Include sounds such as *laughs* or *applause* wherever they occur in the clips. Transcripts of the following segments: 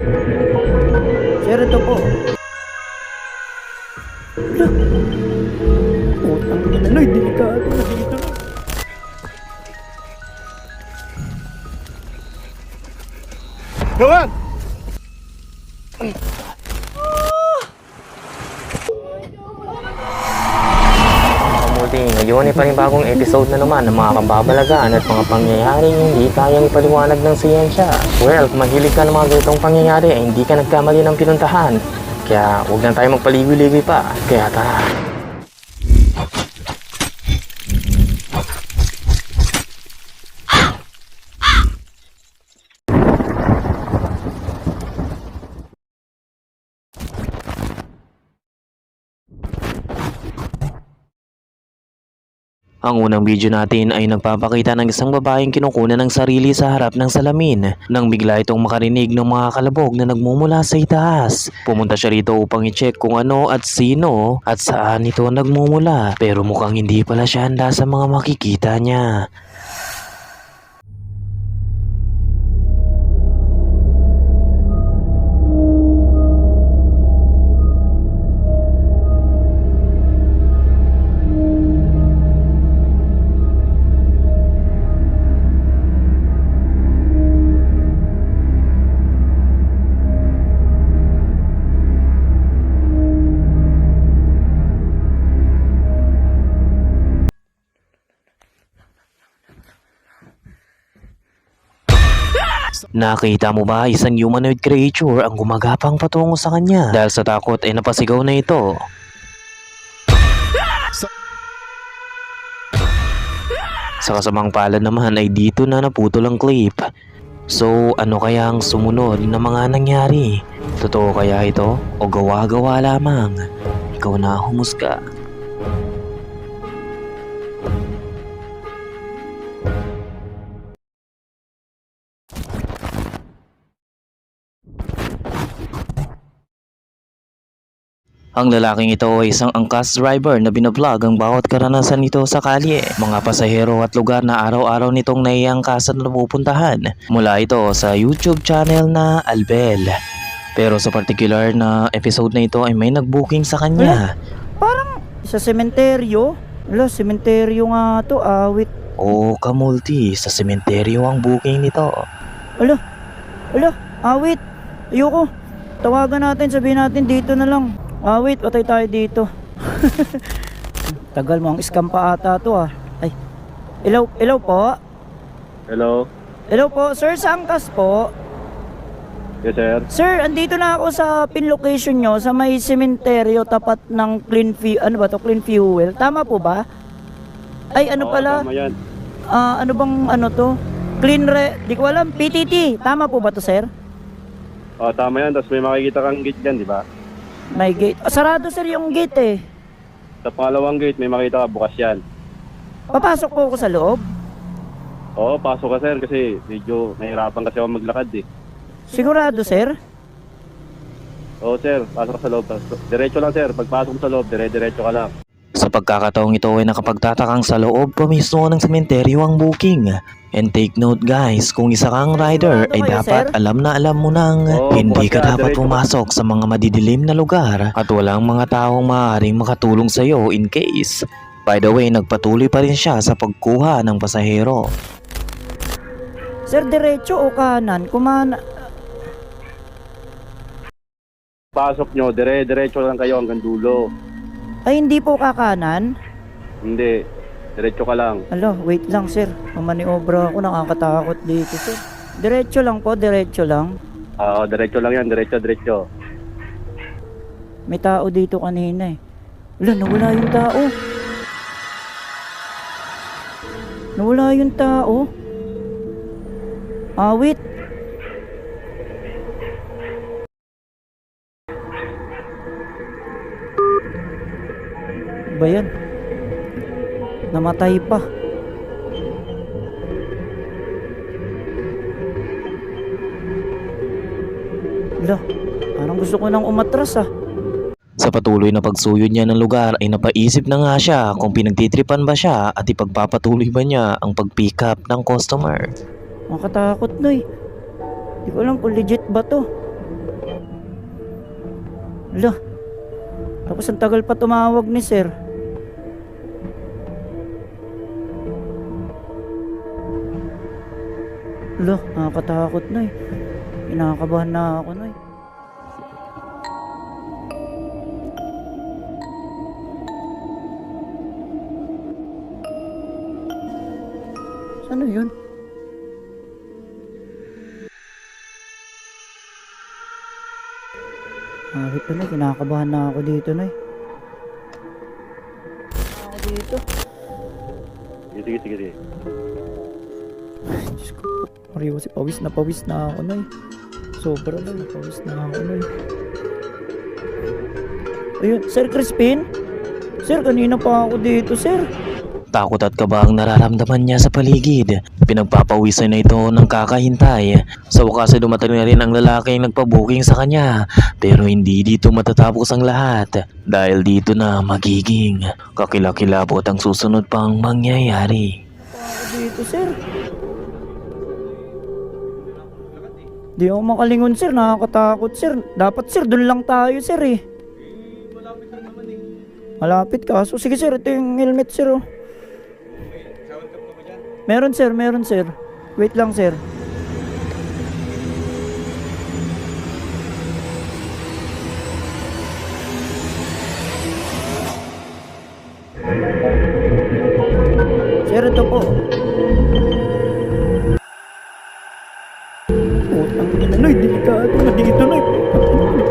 Sir, ito po. Wala. Utang ina na, delikado na dito. Gawan! Kamuting, ngayon ay panibagong episode na naman ng mga kababalagaan at mga pangyayaring hindi kayang ipaliwanag ng siyensya. Well, kung mahilig ka ng mga ganitong pangyayari ay hindi ka nagkamali ng pinuntahan. Kaya huwag na tayo magpaligoy-ligoy pa. Kaya tara. Ang unang video natin ay nagpapakita ng isang babaeng kinukunan ng sarili sa harap ng salamin nang bigla itong makarinig ng mga kalabog na nagmumula sa itaas. Pumunta siya rito upang i-check kung ano at sino at saan ito nagmumula pero mukhang hindi pala siya handa sa mga makikita niya. Nakita mo ba isang humanoid creature ang gumagapang patungo sa kanya? Dahil sa takot ay napasigaw na ito. Sa kasamang palad naman ay dito na naputol ang clip. So ano kaya ang sumunod na mga nangyari? Totoo kaya ito o gawa-gawa lamang? Ikaw na humusga. Ang lalaking ito ay isang angkas driver na binablog ang bawat karanasan nito sa kalye, mga pasahero at lugar na araw-araw nitong naiangkasan na pupuntahan. Mula ito sa YouTube channel na Albel. Pero sa particular na episode na ito ay may nag-booking sa kanya. Parang sa sementeryo. Wala, sementeryo nga to, awit. Oo, kamulti, sa sementeryo ang booking nito. Ala, ala, awit. Ayoko. Tawagan natin, sabihin natin dito na lang. Awit, patay tayo dito. *laughs* Tagal mo, ang scam pa ata to ah. Ay, ilaw, ilaw po. Hello? Hello po, sir, sa angkas po. Yes, sir. Sir, andito na ako sa pin location nyo sa may sementeryo tapat ng Clean Fuel. Ano ba to? Clean Fuel. Tama po ba? Ay, ano Oo, pala? Tama yan. Ah, ano bang ano to? Clean re... Di ko alam. PTT. Tama po ba to, sir? Oh, tama yan. Tapos may makikita kang gate dyan, di ba? May gate. Ah, sarado, sir, yung gate eh. Sa pangalawang gate, may makita ka bukas yan. Papasok po ako sa loob. Oo, pasok ka, sir, kasi medyo nahirapan kasi ako maglakad eh. Sigurado, sir? Oo, sir, pasok ka sa loob. Diretso lang, sir. Pagpasok mo sa loob, dire-diretso ka lang. Sa pagkakataong ito ay nakapagtatakang sa loob pa mismo ng sementeryo ang booking. And take note guys, kung isa kang rider ay dapat sir? alam na alam mo nang Oo, hindi ka dapat pumasok sa mga madidilim na lugar at walang mga taong maaaring makatulong sa iyo in case. By the way, nagpatuloy pa rin siya sa pagkuha ng pasahero. Sir, diretso o kanan? Kumana... Pasok nyo, dire-diretso lang kayo hanggang dulo. Ay, hindi po kakanan? Hindi, diretso ka lang. Alo, wait lang, sir. Mamaniobra ako. Nakakatakot dito, sir. Diretso lang po, diretso lang. Oo, diretso lang yan, diretso, diretso. May tao dito kanina eh. Wala, nawala yung tao. Nawala yung tao. Awit. Ba yan? Namatay pa. Wala, parang gusto ko nang umatras ah. Sa patuloy na pagsuyod niya ng lugar ay napaisip na nga siya kung pinagtitripan ba siya at ipagpapatuloy ba niya ang pag-pick up ng customer. Makatakot na eh. Di ko alam kung legit ba to. Ala. Tapos ang tagal pa tumawag ni sir. Ala, nakakatakot na eh. Kinakabahan na ako na eh. Ano yun? Kahit na, kinakabahan na ako dito na Ako dito. Sige, sige, sige. Mario, kasi pawis na pawis na ako na Sobra na, pawis na ako na Ayun, Sir Crispin? Sir, kanina pa ako dito, sir. Takot at kaba ang nararamdaman niya sa paligid. Pinagpapawisan na ito ng kakahintay. Sa wakas ay dumating na rin ang lalaking nagpabuking sa kanya. Pero hindi dito matatapos ang lahat. Dahil dito na magiging kakilakilabot ang susunod pang mangyayari. Ako dito, sir. Di ako makalingon, sir. Nakakatakot, sir. Dapat, sir, dun lang tayo, sir, eh. Malapit ka. So, sige, sir. Ito yung helmet, sir, oh. Meron, sir. Meron, sir. Wait lang. Sir,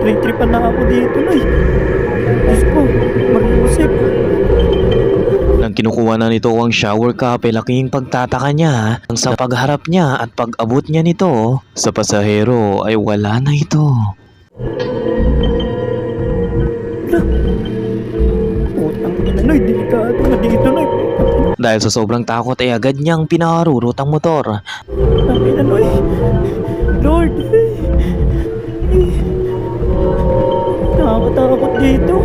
Nagtritripan na ako dito, Noy. Diyos ko, mag-iusip. Nang kinukuha na nito ang shower cup ay laking pagtataka niya ang sa pagharap niya at pag-abot niya nito sa pasahero ay wala na ito. Putang ina, Noy. Delikado na dito, Noy. Dahil sa sobrang takot ay agad niyang pinaharurot ang motor. Putang ina. Lord. Nakakatakot dito.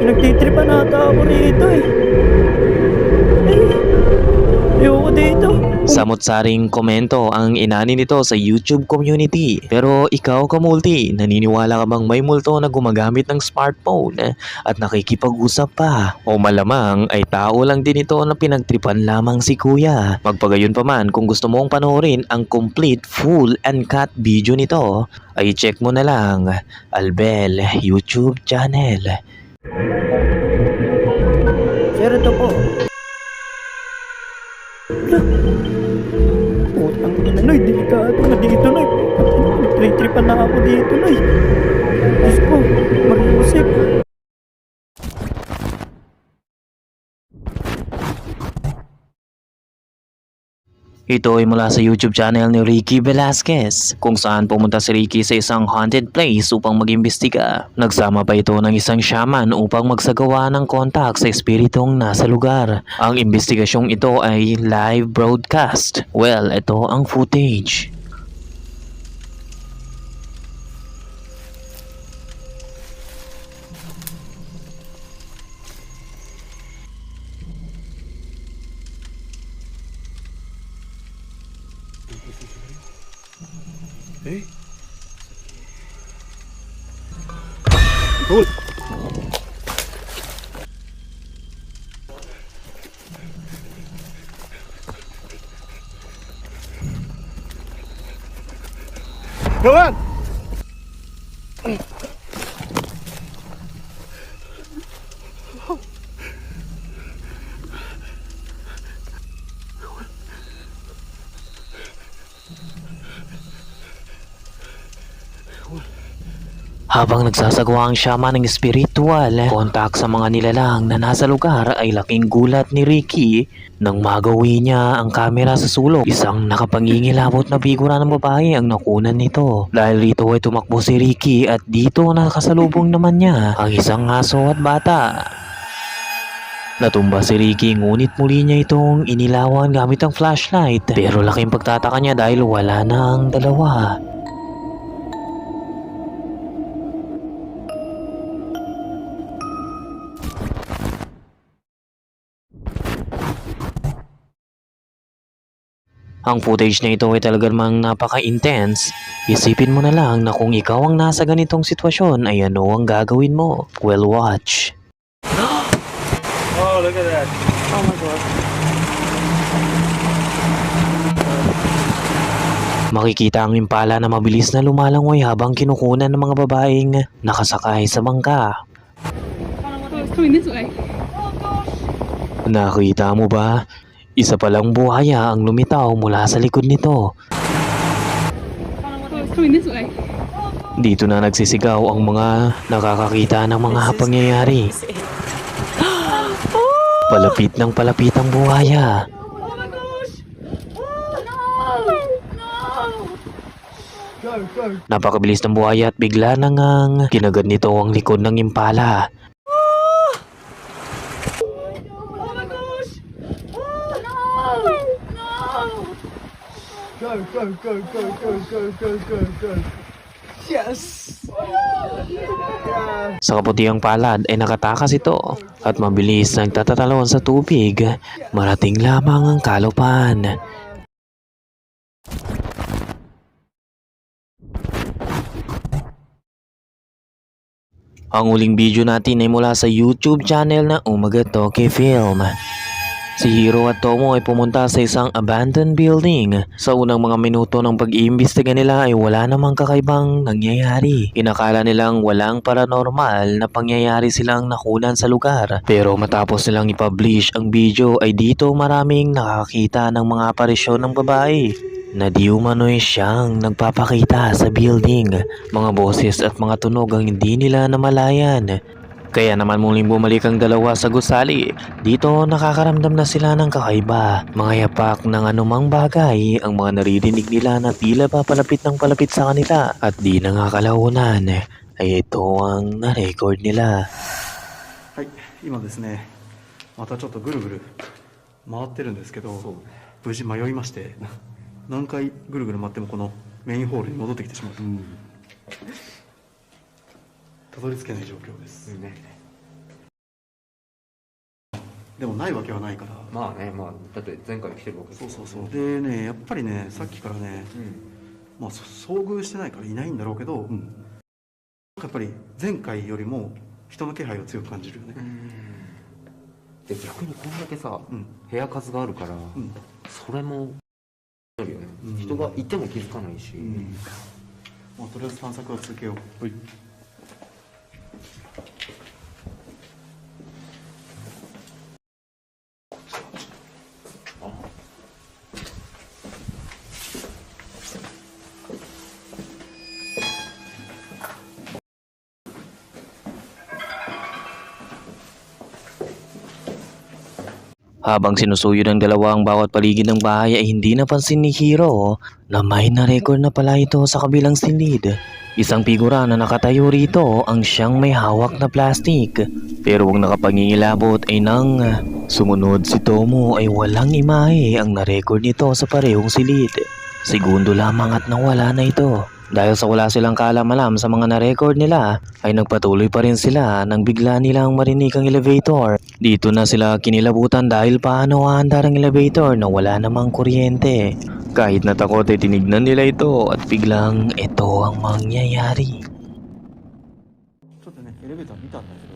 Pinagtitripan nata ako rito, eh. Ayoko dito. Samot-saring komento ang inani nito sa YouTube community. Pero ikaw kamulti, naniniwala ka bang may multo na gumagamit ng smartphone at nakikipag-usap pa? O malamang ay tao lang din ito na pinagtripan lamang si kuya. Magpagayon pa man kung gusto mong panoorin ang complete full and cut video nito, ay check mo na lang Albel YouTube channel. Sir, ito po. Putang ina, Noy. Delikado na dito, Noy. Nagtritripan na ako dito, Noy. Diyos ko, mag-iusip. Ito ay mula sa YouTube channel ni Ricky Velasquez kung saan pumunta si Ricky sa isang haunted place upang mag-imbestiga. Nagsama pa ito ng isang shaman upang magsagawa ng kontak sa espiritong nasa lugar. Ang investigasyong ito ay live broadcast. Well, ito ang footage. Gawan! Habang nagsasagawa ang shaman ng spiritual, kontak sa mga nilalang na nasa lugar ay laking gulat ni Ricky nang magawi niya ang kamera sa sulok. Isang nakapangingilabot na figura ng babae ang nakunan nito. Dahil rito ay tumakbo si Ricky at dito nakasalubong naman niya ang isang aso at bata. Natumba si Ricky ngunit muli niya itong inilawan gamit ang flashlight. Pero laking pagtataka niya dahil wala na ang dalawa. Ang footage na ito ay talagang mang napaka-intense. Isipin mo na lang na kung ikaw ang nasa ganitong sitwasyon ay ano ang gagawin mo. Well, watch. Oh, look at that. Oh my God. Makikita ang impala na mabilis na lumalangoy habang kinukunan ng mga babaeng nakasakay sa bangka. Oh, it's coming this way. Nakita mo ba? Isa palang buhaya ang lumitaw mula sa likod nito. Dito na nagsisigaw ang mga nakakakita ng mga pangyayari. Palapit ng palapit ang buhaya. Napakabilis ng buhaya at bigla nang ang kinagad nito ang likod ng impala. Oh my gosh! No! No! Sa kaputihang palad ay nakatakas ito at mabilis nagtatatalon sa tubig. Marating lamang ang kalupan. Ang uling video natin ay mula sa YouTube channel na Umaga Toke Film. Si Hiro at Tomo ay pumunta sa isang abandoned building. Sa unang mga minuto ng pag-iimbestiga nila ay wala namang kakaibang nangyayari. Inakala nilang walang paranormal na pangyayari silang nakunan sa lugar. Pero matapos nilang i-publish ang video ay dito maraming nakakita ng mga aparisyon ng babae na di umano'y siyang nagpapakita sa building. Mga boses at mga tunog ang hindi nila namalayan. Kaya naman muling bumalik ang dalawa sa gusali. Dito nakakaramdam na sila ng kakaiba. Mga yapak ng anumang bagay ang mga naririnig nila na tila pa palapit ng palapit sa kanila. At di nangakalaunan ay ito ang na-record nila. はい、今ですね、またちょっとぐるぐる回ってるんですけど、無事迷いまして、何回ぐるぐる回ってもこのメインホールに戻ってきてしまうと、 たどり着けない状況です、でもないわけはないから、まあね、まあ、だって前回来てるわけそうそうそう。でねやっぱりねさっきからね、まあ、そ遭遇してないからいないんだろうけど、やっぱり前回よりも人の気配を強く感じるよね、で逆にこんだけさ、うん。部屋数があるから、うん。それもあるよね、うん。人がいても気づかないし、まあ、とりあえず探索は続けよう。はい「Habang sinusuyo ng dalawa ang bawat paligid ng bahay ay hindi napansin ni Hiro na may na-record na pala ito sa kabilang silid. Isang figura na nakatayo rito ang siyang may hawak na plastik. Pero ang nakapangingilabot ay nang sumunod si Tomo ay walang imahe ang na-record nito sa parehong silid. Segundo lamang at nawala na ito. Dahil sa wala silang kaalam-alam sa mga na-record nila, ay nagpatuloy pa rin sila nang bigla nilang marinig ang elevator. Dito na sila kinilabutan dahil paano aandar ang elevator na wala namang kuryente. Kahit natakot ay tinignan nila ito at biglang ito ang mangyayari. ちょっとねエレベーター見たんだけど、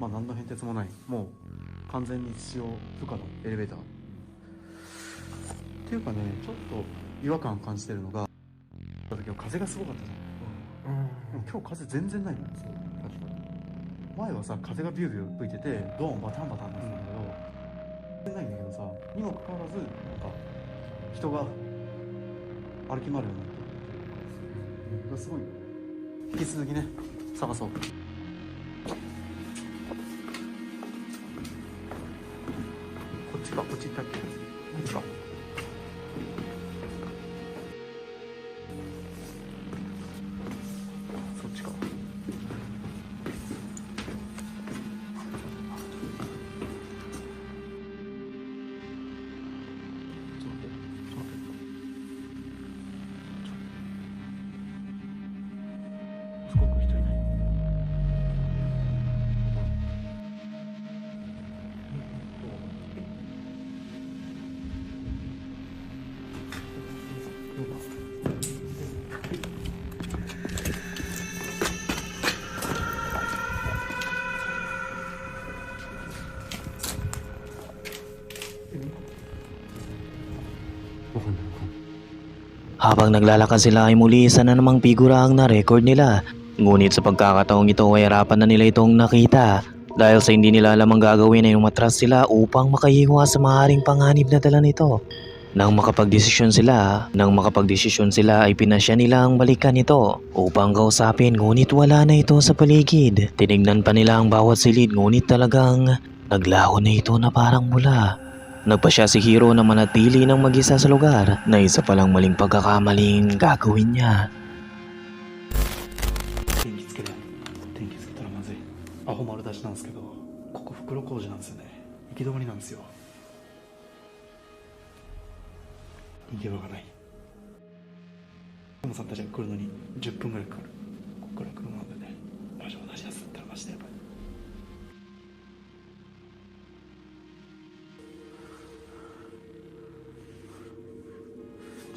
まあ何の変哲もないもう完全に使用不可のエレベーターっていうかねちょっと違和感感じてるのがだけど 風がすごかったじゃん、でも今日風全然ないの。よ前はさ風がビュービュー吹いててドーンバタンバタンなんだけど、全然ないんだけどさにもかかわらずなんか人が歩き回るようになってる、うん、すごい引き続きね探そう。こっちかこっち行ったっけ？こっちか Habang naglalakad sila ay muli isa na namang figura ang na-record nila. Ngunit sa pagkakataong ito ay harapan na nila itong nakita. Dahil sa hindi nila alam ang gagawin ay umatras sila upang makahiwa sa maaaring panganib na dala nito. Nang makapagdesisyon sila, nang makapagdesisyon sila ay pinasya nila ang balikan ito upang kausapin ngunit wala na ito sa paligid. Tinignan pa nila ang bawat silid ngunit talagang naglaho na ito na parang mula. Nagpasya si Hiro na manatili ng mag-isa sa lugar na isa palang maling pagkakamaling gagawin niya. 電気つけない電気つけたらまずいアホ丸出しなんですけどここ袋工事なんですよね行き止まりなんですよ逃げ場がないトモさんたちが来るのに10分ぐらいかかる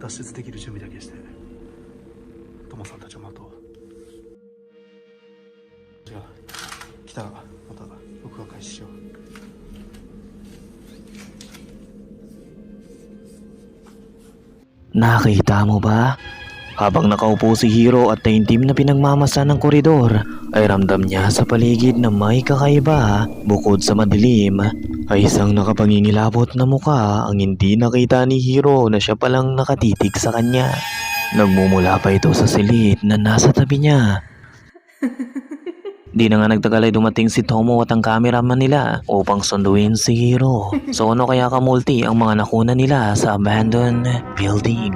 脱出できる準備だけしてトモさんたちを待とうじゃあ来たらまた僕が開始しよう Nakita mo ba? Habang nakaupo si Hiro at taintim na pinagmamasa ng koridor, ay ramdam niya sa paligid na may kakaiba bukod sa madilim ay isang nakapangingilabot na muka ang hindi nakita ni Hiro na siya palang nakatitig sa kanya. Nagmumula pa ito sa silid na nasa tabi niya. *laughs* Di na nga nagtagal ay dumating si Tomo at ang cameraman nila upang sunduin si Hiro. So ano kaya kamulti ang mga nakuna nila sa abandoned building?